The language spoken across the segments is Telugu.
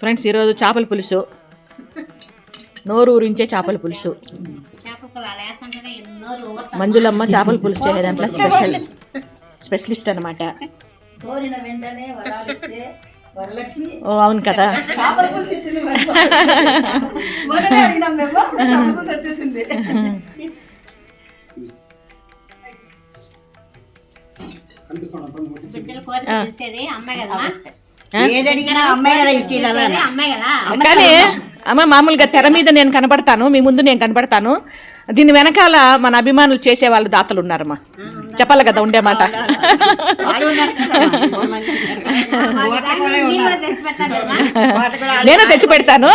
ఫ్రెండ్స్ ఈరోజు చేపల పులుసు. నోరు ఊరించే చేపల పులుసు. మంజులమ్మ చేపల పులుసు చేసే దాంట్లో స్పెషల్. స్పెషలిస్ట్ అనమాట ఓ అవును కదా. అమ్మాయి కదా కానీ అమ్మ మామూలుగా తెర మీద నేను కనబడతాను మీ ముందు నేను కనబడతాను దీని వెనకాల మన అభిమానులు చేసే వాళ్ళు దాతలు ఉన్నారమ్మా. చెప్పాలి కదా ఉండే మాట. ఉన్నారు ఉన్నారు. నేను తెచ్చి పెడతాను.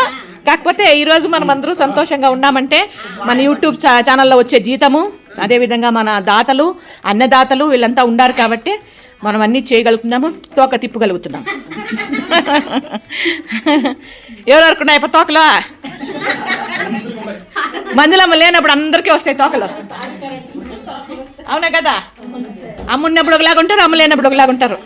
కాకపోతే ఈరోజు మనం అందరూ సంతోషంగా ఉన్నామంటే మన యూట్యూబ్ ఛా- ఛానల్లో వచ్చే జీతము అదేవిధంగా మన దాతలు అన్నదాతలు వీళ్ళంతా ఉండారు కాబట్టి మనం అన్నీ చేయగలుగుతున్నాము తోక తిప్పగలుగుతున్నాం ఎవరు వరకున్నాయి ఇప్పుడు తోకలో? మందులమ్మ లేనప్పుడు అందరికీ వస్తాయి తోకలు. అవునా కదా? అమ్మ ఉన్నప్పుడు ఒకలాగా ఉంటారు అమ్మ లేనప్పుడు ఒకలాగా ఉంటారు.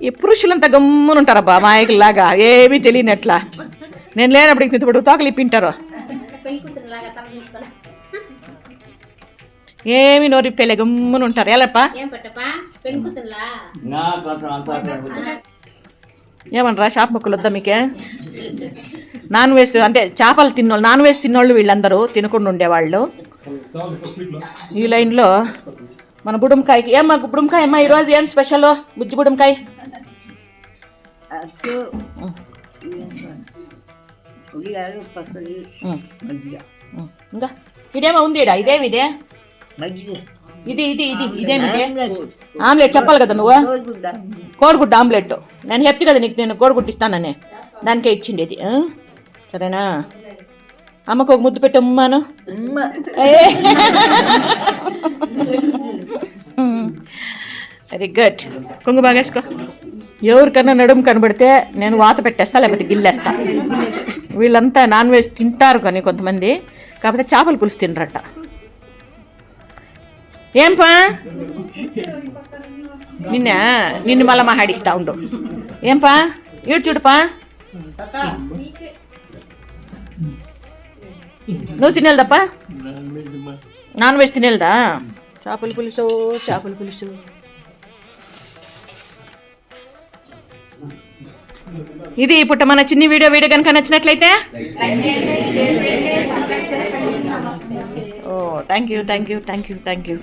ఈ పురుషులంతా గమ్మున ఉంటారబ్బా మాయకుల్లాగా. ఏమీ తెలియనట్లా. నేను లేనప్పుడు ఇంత ఇప్పుడు తోకలు ఇప్పింటారు ఏమి నోరిప్పేలే గమ్మున ఉంటారు. ఎలాపా ఏమనరా షాప్ ముక్కలు వద్దా మీకే? నాన్ వెజ్ అంటే చేపలు తిన్నోళ్ళు నాన్ వెజ్ తిన్నోళ్ళు వీళ్ళందరూ తినకుండా ఉండేవాళ్ళు. ఈ లైన్లో మన బుడుంకాయకి ఏమ్మా బుడుంకాయ అమ్మా ఈరోజు ఏం స్పెషల్? బుజ్జి. ఉం. ఇంకా? ఇదేమో ఉంది ఈడ ఇదేమి ఇదే. ఇది ఇది ఇది ఇదేమి ఇదే ఆమ్లెట్. చెప్పాలి కదా నువ్వు? కోడిగుడ్డ. ఆమ్లెట్. నేను చెప్తే కదా నీకు నేను కోడిగుడ్డు ఇస్తానని. దానికే ఆ? సరేనా? అమ్మకు ఒక ముద్దు పెట్టి అమ్మాను. వెరీ గుడ్ కొంగు బాగేసుకో. ఎవరికన్నా నడుము కనబడితే నేను వాత పెట్టేస్తా లేకపోతే గిల్లేస్తా. వీళ్ళంతా నాన్ వెజ్ తింటారు కానీ కొంతమంది. కాకపోతే చేపల పులుసు తినరట. ఏం పా నిన్న నిన్ను మళ్ళా మాట్లాడిస్తా ఉండు. ఏం పా ఈడు చూడుపా. నువ్వు తినేదప్పా నాన్ వెజ్ తినేదా చేపల పులుసు చేపల పులుసు. ఇది ఇప్పుడు మన చిన్ని వీడియో వీడియో కనుక నచ్చినట్లయితే? ఓ thank you thank you thank you thank you